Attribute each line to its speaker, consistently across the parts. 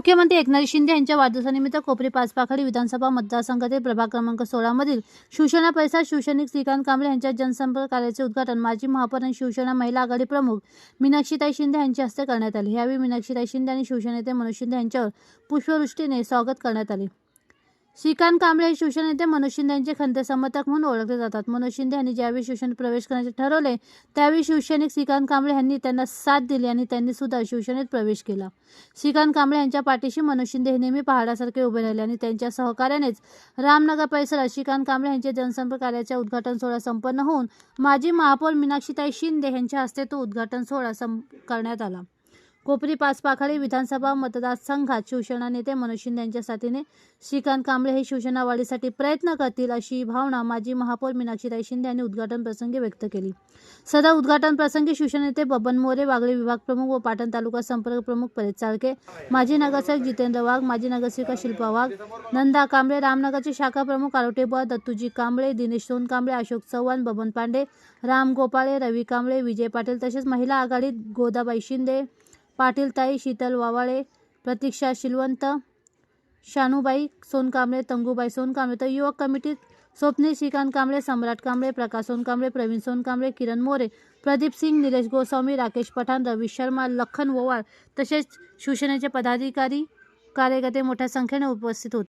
Speaker 1: मुख्यमंत्री एकनाथ शिंदे यांच्या वाढदिवसानिमित्त कोपरी पाचपाखाडी विधानसभा मतदारसंघातील प्रभाग क्रमांक सोळामधील शिवसेना परिसर शिवसैनिक श्रीकांत कांबळे यांच्या जनसंपर्क कार्याचे उद्घाटन माजी महापौर आणि शिवसेना महिला आघाडी प्रमुख मीनाक्षीताई शिंदे यांच्या हस्ते करण्यात आले. यावेळी मीनाक्षीताई शिंदे आणि शिवसेनेते मनोज शिंदे यांच्यावर पुष्पवृष्टीने स्वागत करण्यात आले. श्रीकांत कांबळे हे शिवसेनेते मनोज शिंदे यांचे खंते समर्थक म्हणून ओळखले जातात. मनोज शिंदे यांनी ज्यावेळी शिवसेनेत प्रवेश करण्याचे ठरवले त्यावेळी शिवसैनिक श्रीकांत कांबळे यांनी त्यांना साथ दिली आणि त्यांनी सुद्धा शिवसेनेत प्रवेश केला. श्रीकांत कांबळे यांच्या पाठीशी मनोज शिंदे हे नेहमी पहाडासारखे उभे राहिले आणि त्यांच्या सहकार्यानेच रामनगर परिसरात श्रीकांत कांबळे यांच्या जनसंपर्क कार्याचा उद्घाटन सोहळा संपन्न होऊन माजी महापौर मीनाक्षीताई शिंदे यांच्या हस्ते तो उद्घाटन सोहळा सं करण्यात आला. कोपरी पाचपाखाडी विधानसभा मतदारसंघात शिवसेना नेते मनोज शिंदे यांच्या साथीने श्रीकांत कांबळे हे शिवसेना वाढीसाठी प्रयत्न करतील अशी भावना माजी महापौर मीनाक्षीताई शिंदे यांनी उद्घाटन प्रसंगी व्यक्त केली. सदर उद्घाटन प्रसंगी शिवसेनेते बबन मोरे वागळे विभाग प्रमुख व पाटण तालुका संपर्क प्रमुख परेश चाळके माजी नगरसेवक जितेंद्र वाघ माजी नगरसेविका शिल्पा वाघ नंदा कांबळे रामनगरचे शाखा प्रमुख आरोटे दत्तूजी कांबळे दिनेश सोनकांबळे अशोक चव्हाण बबन पांडे राम गोपाळे रवी कांबळे विजय पाटील तसेच महिला आघाडीत गोदाबाई शिंदे पाटीलताई शीतल वावाळे प्रतीक्षा शिलवंत शानूबाई सोनकांबळे तंगूबाई सोनकांबळे तर युवक कमिटीत स्वप्नील श्रीकांत कांबळे सम्राट कांबळे प्रकाश सोनकांबळे प्रवीण सोनकांबळे किरण मोरे प्रदीप सिंग निलेश गोस्वामी राकेश पठाण रवी शर्मा लखन ओवाळ तसेच शिवसेनेचे पदाधिकारी कार्यकर्ते मोठ्या संख्येने उपस्थित होते.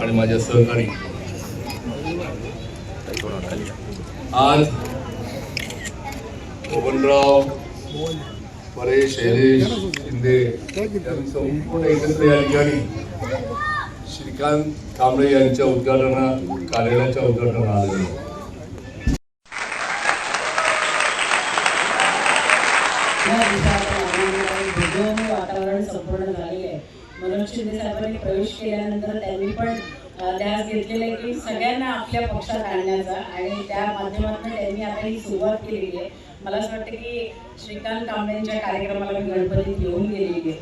Speaker 2: आणि माझ्या सहकारी. आज बबनराव परेश शैलेश शिंदे यांनी संपूर्ण एकत्र या ठिकाणी श्रीकांत कांबळे यांच्या उद्घाटना कार्यालयाच्या उद्घाटनाला आलेले
Speaker 3: वातावरण संपूर्ण आहे. मनोज शिंदे साहेबांनी प्रवेश केल्यानंतर त्यांनी पण ध्यास घेतलेला आहे की सगळ्यांना आपल्या पक्षात आणण्याचा आणि त्या माध्यमातून त्यांनी आता ही सुरुवात केलेली आहे. मला असं वाटतं की श्रीकांत कांबळेंच्या कार्यक्रमाला मी गणपतीत येऊन गेलेली आहे.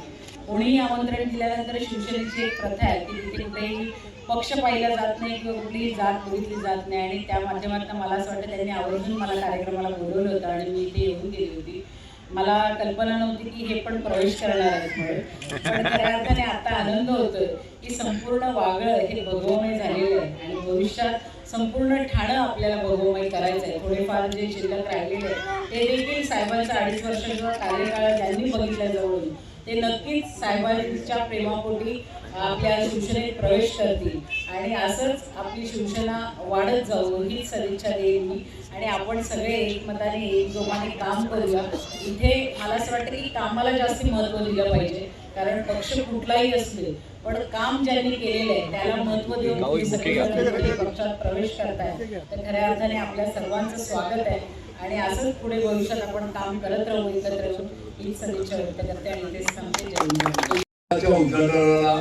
Speaker 3: कोणीही आमंत्रण दिल्यानंतर शिवसेनेची एक प्रथा आहे की तिथे कुठेही पक्ष पाहिला जात नाही किंवा कुठलीही जात बघितली जात नाही आणि त्या माध्यमातून मला असं वाटतं त्यांनी आवर्जून मला कार्यक्रमाला बोलवलं होतं आणि मी इथे येऊन गेली होती. मला कल्पना नव्हती की हे पण प्रवेश करणार आहेत म्हणून. पण खऱ्या अर्थाने आता आनंद होतोय की संपूर्ण वागळ हे भगवमय झालेलं आहे. आणि भविष्यात संपूर्ण ठाणं आपल्याला भगवमय करायचं आहे. थोडेफार जे शिल्लक राहिलेले ते देखील साहेबांचा अडीच वर्षाचा कार्यकाळ त्यांनी बघितल्या जवळून ते नक्कीच साहेबांच्या प्रेमापोटी आपल्या शिवसेनेत प्रवेश करतील. आणि असंच आपली शिवसेना वाढत जाऊ हीच सदिच्छा देईल मी. आणि आपण सगळे एकमताने एकजोमाने काम करूया. इथे मला असं वाटतं की कामाला जास्त महत्त्व दिलं पाहिजे. कारण पक्ष कुठलाही असले पण काम ज्यांनी केलेलं आहे त्याला महत्त्व देऊन पक्षात प्रवेश करताय तर खऱ्या अर्थाने आपल्या सर्वांचं स्वागत आहे. आणि असंच पुढे भविष्यात आपण काम करत राहू एकत्र येऊन सदिच्छा व्यक्त करते आणि सांगते
Speaker 2: उद्घाटनाला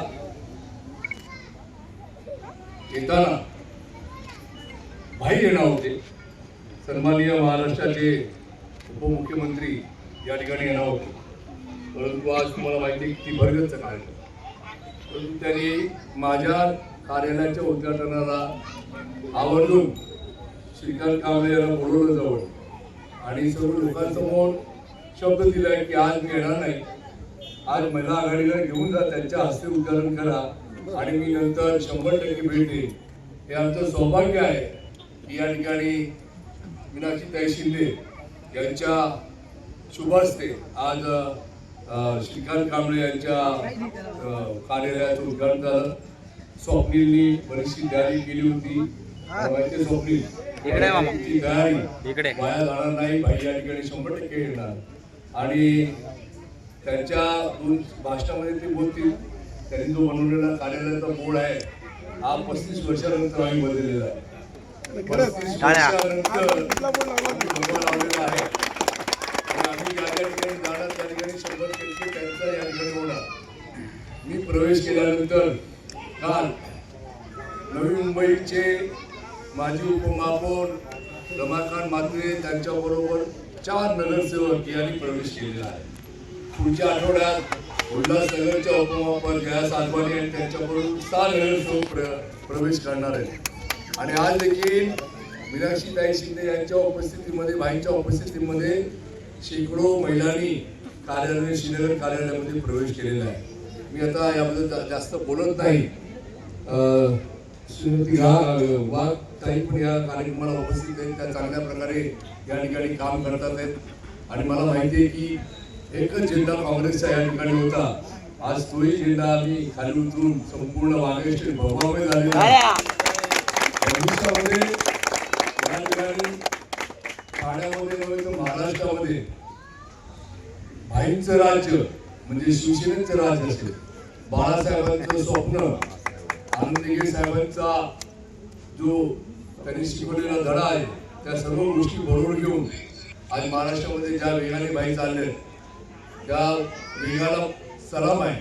Speaker 2: येताना भाई येणार होते सन्माननीय महाराष्ट्राचे उपमुख्यमंत्री या ठिकाणी येणार होते. परंतु आज तुम्हाला माहिती आहे किती भरगतच कार्यक्रम परंतु त्यांनी माझ्या कार्यालयाच्या उद्घाटनाला आवर्जून श्रीकांत कांबळे यांना बोलवलं जवळ आणि सर्व लोकांसमोर शब्द दिलाय की आज मी येणार नाही. आज महिला आघाडीला घेऊन जा त्यांच्या हस्ते उद्घाटन करा आणि मी नंतर शंभर टक्के भेट देईन. हे आमचं सौभाग्य आहे की या ठिकाणी मीनाक्षीताई शिंदे यांच्या शुभ हस्ते आज श्रीकांत कांबळे यांच्या कार्यालयाचं उद्घाटन झालं. स्वप्नीलनी बरीचशी तयारी केली होती. माहिती स्वप्नील. तयारी. वाया जाणार नाही. भाई या ठिकाणी शंभर टक्के येणार. आणि त्यांच्या दोन भाषणामध्ये ते बोलतील. त्यांनी जो बनवलेला कार्यालयाचा बोर्ड आहे हा पस्तीस वर्षानंतर आम्ही बदललेला आहे. पस्तीस टाळ्या. वर्षानंतर आम्ही भगवा लावलेला आहे. आणि आम्ही या ज्या ठिकाणी जाणार त्या ठिकाणी शंभर टक्के त्यांचा या ठिकाणी होणार. मी प्रवेश केल्यानंतर काल नवी मुंबईचे माजी उपमहापौर रमाकांत म्हात्रे त्यांच्याबरोबर चार नगरसेवक यांनी प्रवेश केलेला आहे. पुढच्या आठवड्यात उल्हासनगरच्या उपमहापौर जया सालवानी आणि त्यांच्याबरोबर सहा नगरसेवक प्र प्रवेश करणार आहेत. आणि आज देखील मीनाक्षीताई शिंदे यांच्या उपस्थितीमध्ये भाईंच्या उपस्थितीमध्ये शेकडो महिलांनी कार्यालय श्रीनगर कार्यालयामध्ये प्रवेश केलेला आहे. मी आता याबद्दल जास्त बोलत नाही. अं, श्रीमती पण या कार्यक्रमाला उपस्थित आहेत त्या चांगल्या प्रकारे या ठिकाणी काम करतात आहेत आणि मला माहिती आहे की एकच झेंडा काँग्रेसचा या ठिकाणी होता आज तोही झेंडा आम्ही खाली उतरून संपूर्ण वागेश्वर भगवामय झालेला भविष्यामध्ये या ठिकाणी ठाण्यामध्ये नव्हे तर महाराष्ट्रामध्ये भाईंचं राज्य म्हणजे शिवसेनेचं राज्य असेल बाळासाहेबांचं स्वप्न आनंद साहेबांचा जो त्यांनी शिकवलेला धडा आहे त्या सर्व गोष्टी बरोबर घेऊन आज महाराष्ट्रामध्ये ज्या वेगाने बाई चालले त्या वेगाला सलाम आहे.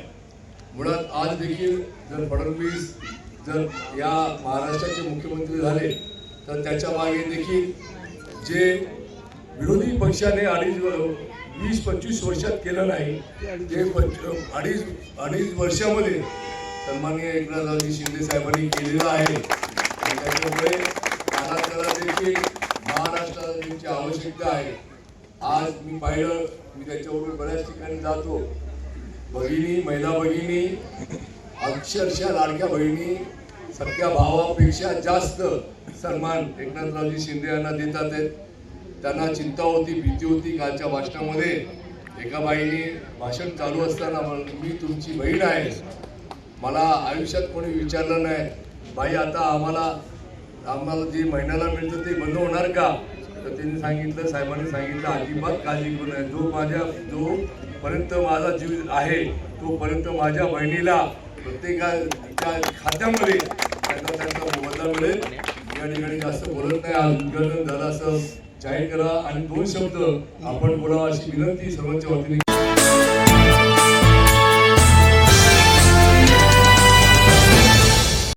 Speaker 2: मुळात आज देखील जर फडणवीस जर या महाराष्ट्राचे मुख्यमंत्री झाले तर त्याच्यामागे देखील जे विरोधी पक्षाने अडीच वीस पंचवीस वर्षात केलं नाही ते पंच अडीच अडीच वर्षामध्ये सन्माननीय एकनाथरावजी शिंदे साहेबांनी केलेलं आहे. आणि त्याच्यामुळे महाराष्ट्राला देखील महाराष्ट्राला त्यांची आवश्यकता आहे. आज मी पाहिलं मी त्याच्याबरोबर बऱ्याच ठिकाणी जातो. भगिनी महिला भगिनी अक्षरशः लाडक्या बहिणी सख्या भावापेक्षा जास्त सन्मान एकनाथरावजी शिंदे यांना देतात आहेत. त्यांना चिंता होती भीती होती कालच्या भाषणामध्ये. एका बाईने भाषण चालू असताना मी तुमची बहीण आहे. मला आयुष्यात कोणी विचारलं नाही. बाई आता आम्हाला आम्हाला जे महिन्याला मिळतं ते बंद होणार का? तर त्यांनी सांगितलं साहेबांनी सांगितलं अजिबात काळजी करू नये. जो माझ्या जोपर्यंत माझा जीव आहे तोपर्यंत माझ्या बहिणीला प्रत्येकाच्या खात्यामध्ये त्यांना त्यांचा मोबदला मिळेल. या ठिकाणी जास्त बोलत नाही. आज उद्घाटन झालं असं जाहीर करा. आणि दोन शब्द आपण बोलावा अशी विनंती सर्वांच्या वतीने